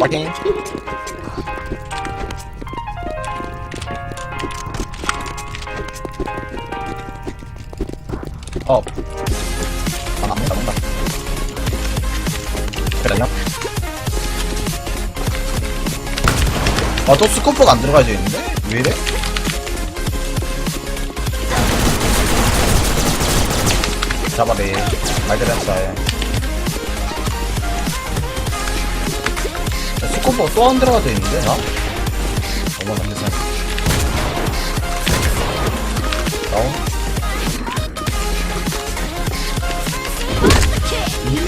파이팅 어 아, 나온다 나온다 그래요? 아또 스코프가 안 들어가져 있는데? 왜 이래? 잡아내 말대로 했 스코프가 또안 들어가져 있는데 나? 어머나 세상에 다운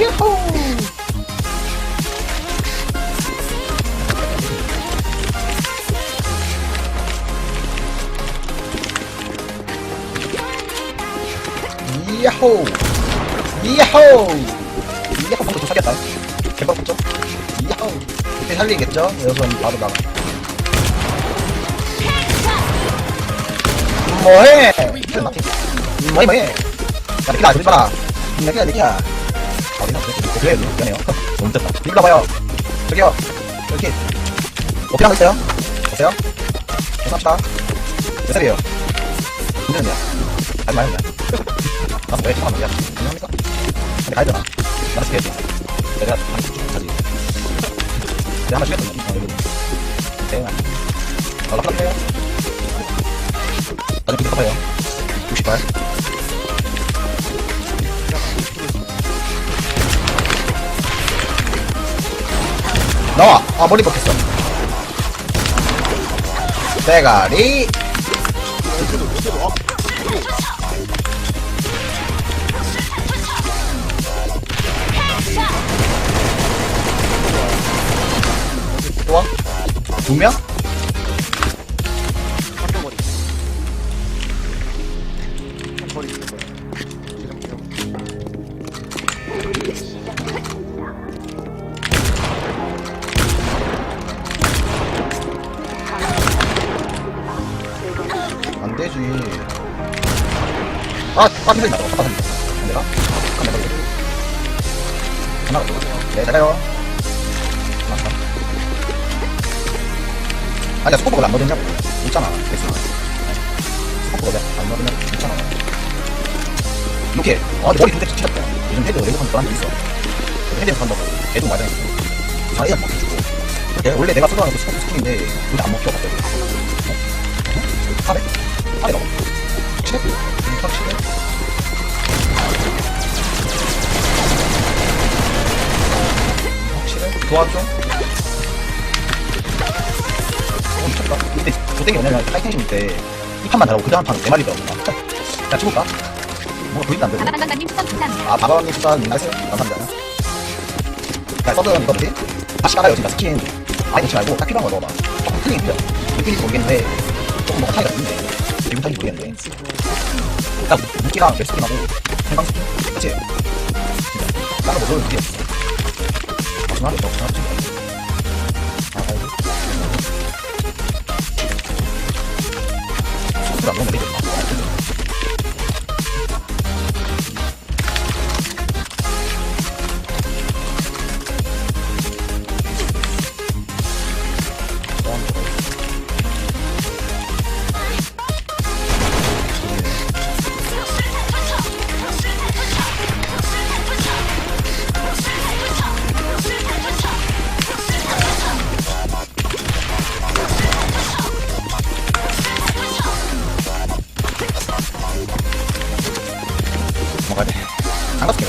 이야호 이야호 이야호 이야호 방금 좀 사겠다 개빡 붙죠 이때 살리겠죠? 여기서 바로 나가. 뭐해? 뭐해 뭐해? 야 내끼라 그러지 마라 내끼야 내끼야 어디나 그래 미안해요. 너무 뜯다. 이리 와봐요. 저기요. 이렇게 어필 하고 있어요. 보세요. 죄송합니다. 몇 살이에요? 하지 마요 그냥 나왜 처음 하냐 안녕합니까? 근데 가야 되나? 죽여야지 내가 내가 하나 죽였던 거 여기 대박 연락할게요 나중에 비교 봐요 68 나와! 아 머리 벗겼어. 대가리 두 명? 있는 거야 지금 지금 안 되지. 아, 아, 힘들다. 아빠 살린다. 안 되나? 안 되나? 하나 더. 네, 잘해요. 맞다. 아, 야, 스코프가 안 넣어졌냐고. 있잖아. 됐어. 스코프가 왜안 넣어졌냐고. 있잖아. 이렇게. 아, 근데 머리 근데 찢었다. 요즘 헤드 레이더 한번 있어. 헤드 한번 애도 맞아. 아, 얘가 먹혀주고. 이렇게 원래 내가 쓰던 그 스코프 스킨인데, 근데 안 먹혀, 갑자기. 아래? 아래 넣어. 칠해? 음, 칠해? 칠해? 도와줘? 조땡이 뭐냐면 타이탄심 때, 이 판만 잘하고 그 다음 판은 네 마리더라고. 자, 찍을까? 뭔가 보이도 안 되고. 바나나님 추천 감사합니다. 아, 바바님 수사 민나스 감사합니다. 자, 서든 이거지? 다시 깔아요, 진짜 스킨. 아니, 넣지 말고 딱 필요한 거 넣어봐. 조금 틀린 거야. 느낌이 모르겠는데, 조금 뭐가 차이가 있는데, 기분 탓인지 모르겠는데. 일단, 무기랑 웹 스킨하고, 생방 스킨? 그치? 진짜. 다른 거 넣을 게 없어. 더, 하나 찍어. 아, 소스를 안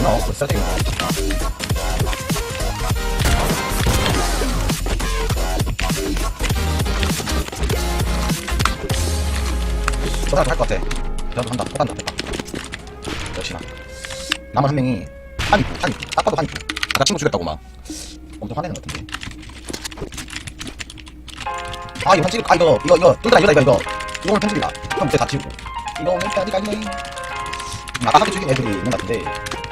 나 넣어. 벌써 되게 나와. 저 사람 할것 같아. 저도 한다. 또 간다. 역시나. 남은 한 명이 한, 한, 딱 봐도 한, 아까 친구 죽였다고 막. 엄청 화내는 것 같은데. 아, 이거 찍을, 아, 이거, 이거, 이거, 뚱따라 이거다, 이거, 이거. 이거는 편집이다. 그럼 이제 다 지우고. 이거는 편집까지. 아까 사기 죽인 애들이 있는 것 같은데.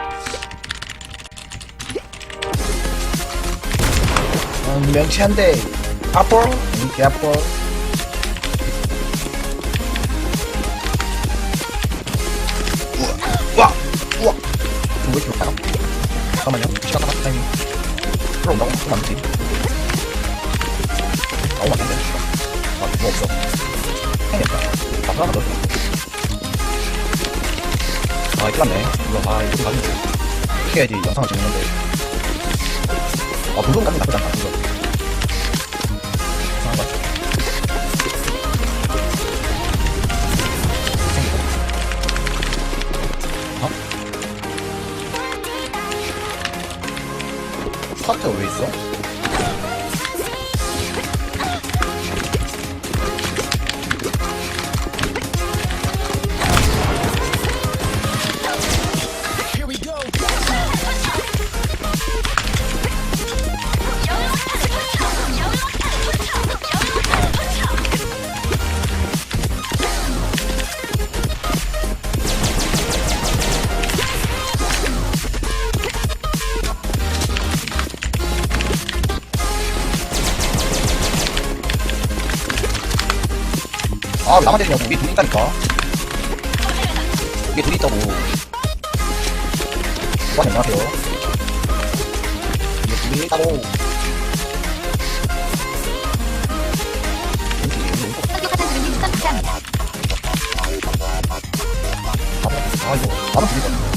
명치한데. 아폴? 인기 아폴. 우와, 우와. 왜 이렇게 높아요? 잠깐만요. 시간 다. 풀어온다고? 그럼 안 되지. 아우 맞겠네 아뭐 없어 행했다 아 하나 더 아, 이거 아, 이거 가지고. 이렇게 해야지 영상을 찍는 건데. 아, 불금 가면 나쁘지 않다, 이거. 이상한 거 같아. 어? 스타트가 왜 아, 왜 나만 때리냐고. 우리 둘이 있다니까. 우리 둘이 있다고. 누가 안녕하세요. 둘이 있다고. 아, 이거. 나만 둘이 있거든.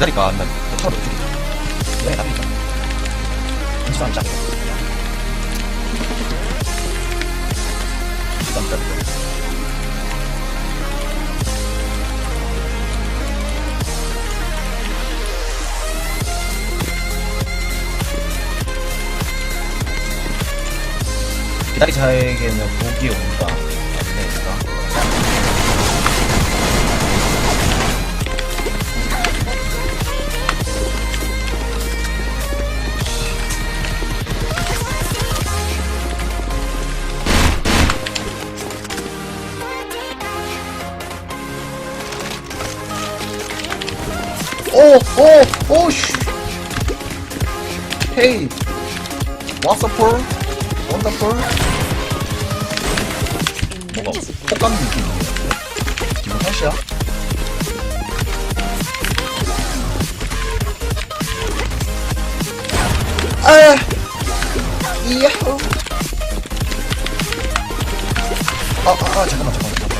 기다릴까? 아니면 못 죽이자. 왜 나쁘니까. 인수하면 짜. 일단 기다릴까? 기다리자에게는 복이 온다. Up, Paul? Wonderful? 뭐가 폭감 느낌이에요? 기분 탓이야? 아, 이야호. 아, 아, 아, 잠깐만, 잠깐만, 잠깐만.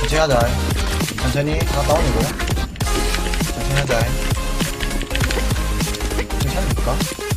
천천히 하자. 천천히, 하나 다운이고. 천천히 하자. 될까?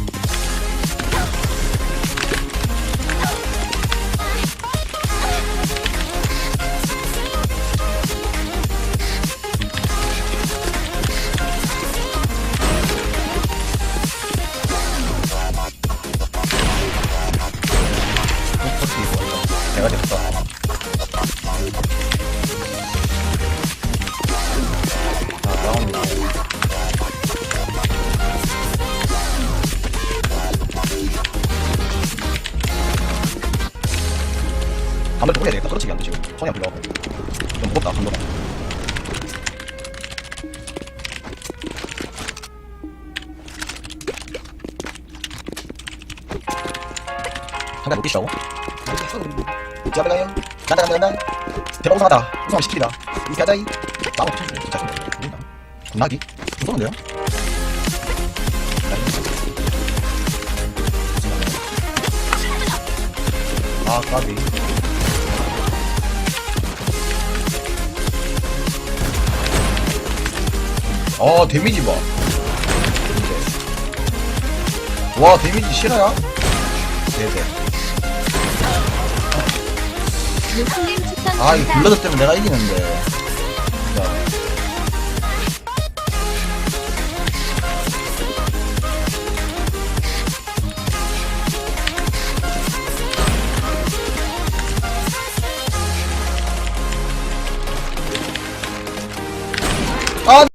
한가 높이시라고? 집에 가요. 간다 간다 간다. 대박 우승하다. 우승하면 시킵니다. 이렇게 하자이. 나무 붙여주네. 진짜. 모른다. 군나기? 무서운데요? 아 까비. 아 데미지 봐. 와 데미지 실화야? 네네. 아 이거 블러드 때문에 내가 이기는데. 자,